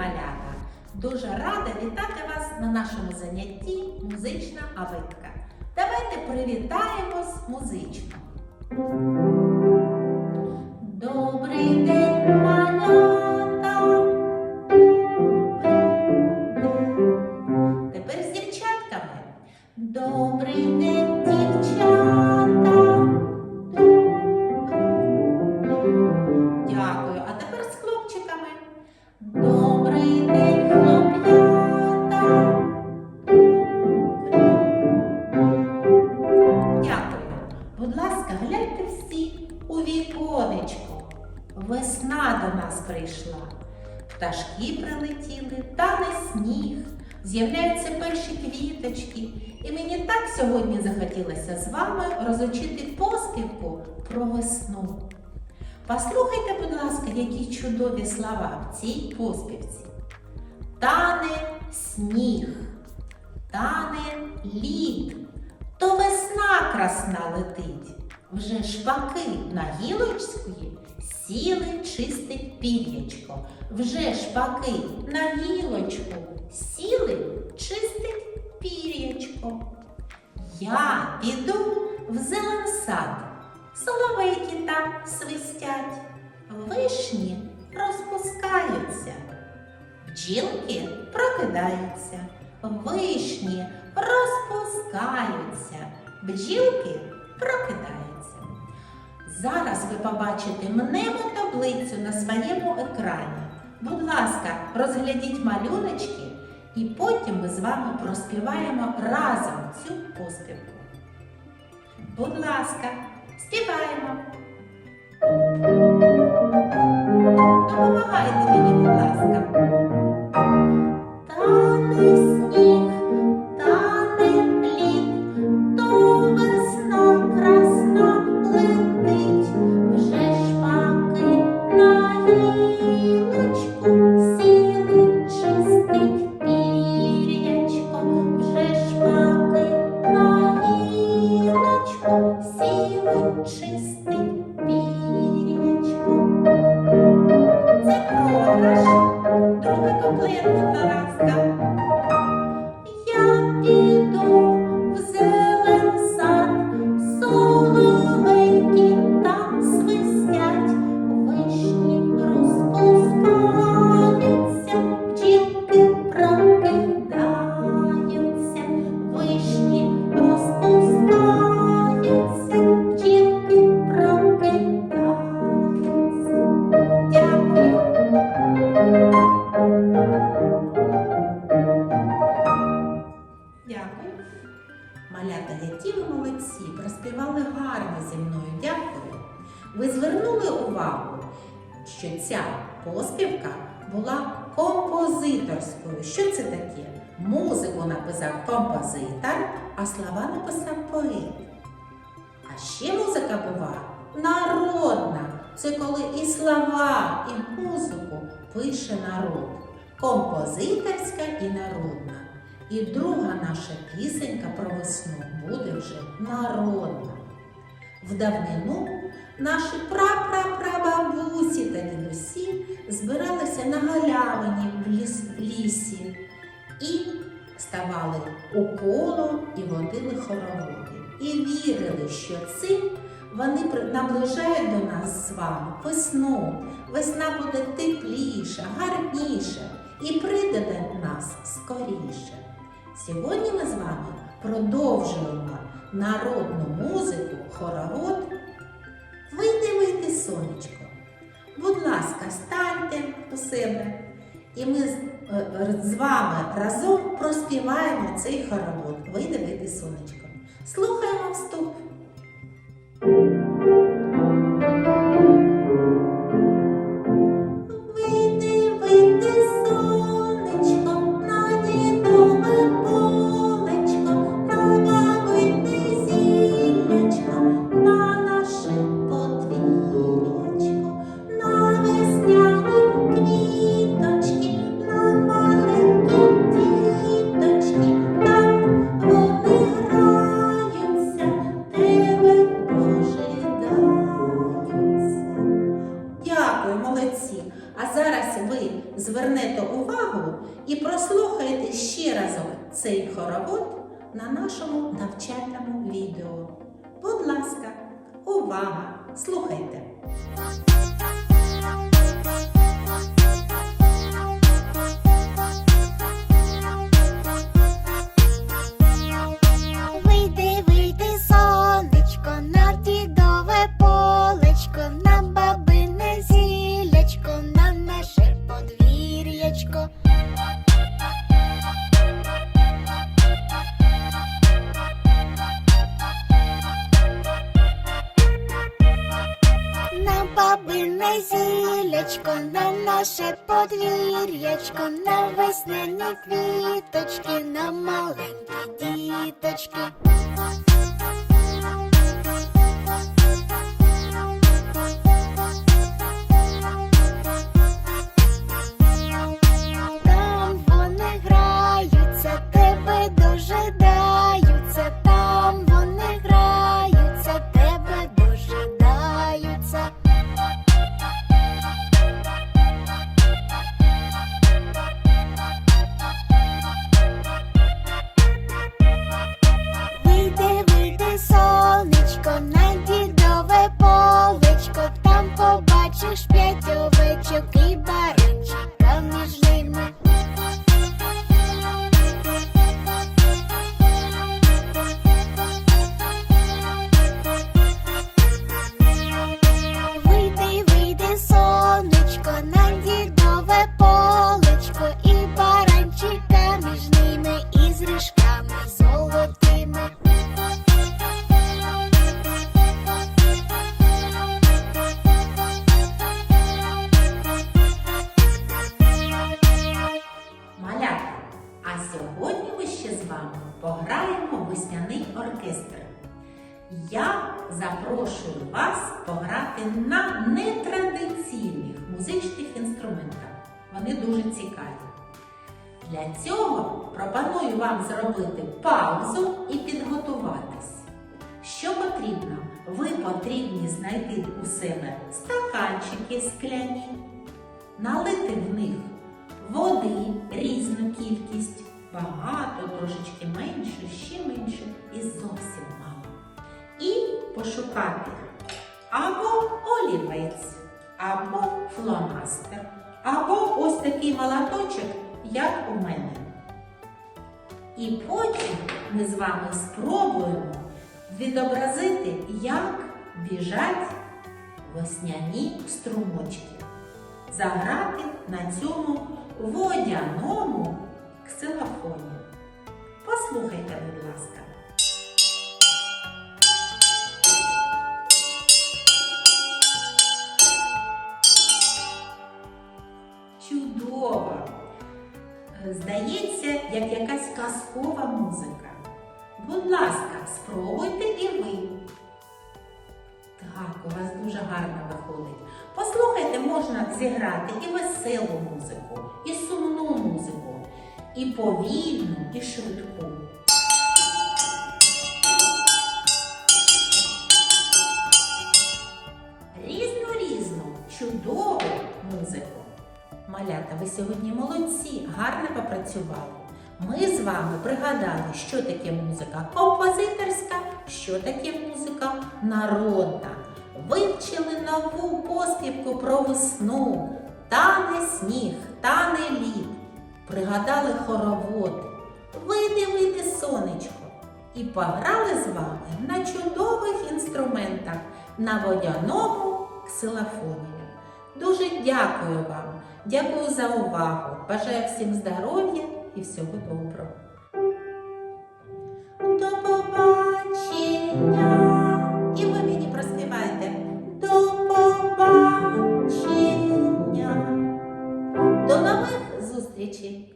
Малята! Дуже рада вітати вас на нашому занятті Музична абетка. Давайте привітаємось музично. Добрий день, малята! Тепер з дівчатками. Добрий день, Будь ласка, гляньте всі у віконечко. Весна до нас прийшла. Пташки прилетіли, тане сніг. З'являються перші квіточки. І мені так сьогодні захотілося з вами розучити поспівку про весну. Послухайте, будь ласка, які чудові слова в цій поспівці. Тане сніг, тане лід, то весна красна летить. Вже шпаки на гілочці сіли чистить пір'ячко. Вже шпаки на гілочку сіли чистить пір'ячко. Я піду в зелен сад. Соловейки там свистять, вишні розпускаються, бджілки прокидаються, вишні розпускаються, бджілки прокидаються. Зараз ви побачите мнему таблицю на своєму екрані. Будь ласка, розглядіть малюночки і потім ми з вами проспіваємо разом цю поспівку. Будь ласка, співаємо. Малята, які ви молодці, проспівали гарно зі мною. Дякую. Ви звернули увагу, що ця поспівка була композиторською. Що це таке? Музику написав композитор, а слова написав поет. А ще музика бува народна. Це коли і слова, і музику пише народ. Композиторська і народна. І друга наша пісенька про весну буде вже народна. В давнину наші прапрапрабабусі та дідусі збиралися на галявині в, ліс, лісі і ставали у коло і водили хороводи. І вірили, що цим вони наближають до нас з вами весну. Весна буде тепліша, гарніша і прийде до нас скоріше. Сьогодні ми з вами продовжуємо народну музику, хоровод. Вийди, вийди, сонечко. Будь ласка, станьте у себе. І ми з, е, вами разом проспіваємо цей хоровод. Вийди, вийди, сонечко. Слухаємо вступ. А зараз ви звернете увагу і прослухаєте ще разок цей хоровод на нашому навчальному відео. Будь ласка, увага! Слухайте! Бабине зілячко, на наше подвір'ячко, на весняні квіточки, на маленькі діточки. Весняний оркестр. Я запрошую вас пограти на нетрадиційних музичних інструментах. Вони дуже цікаві. Для цього пропоную вам зробити паузу і підготуватись. Що потрібно? Ви потрібні знайти у себе стаканчики скляні, налити в них води різну кількість, багато, трошечки менше, ще менше і зовсім мало. І пошукати або олівець, або фломастер, або ось такий молоточок, як у мене. І потім ми з вами спробуємо відобразити, як біжать весняні струмочки заграти на цьому водяному ксилофоні. Послухайте, будь ласка. Чудово! Здається, як якась казкова музика. Будь ласка, спробуйте і ви. Так, у вас дуже гарно виходить. Послухайте, можна зіграти і веселу музику, і сумну музику, і повільну, і швидку. Різну різну, чудову музику. Малята, ви сьогодні молодці, гарно попрацювали. Ми з вами пригадали, що таке музика композиторська, що таке музика народна. Вивчили нову поспівку про весну. Тане сніг, тане лід. Пригадали хоровод. Вийди, вийди, сонечко. І пограли з вами на чудових інструментах на водяному ксилофоні. Дуже дякую вам, дякую за увагу. Бажаю всім здоров'я і всього доброго. Зустрічей!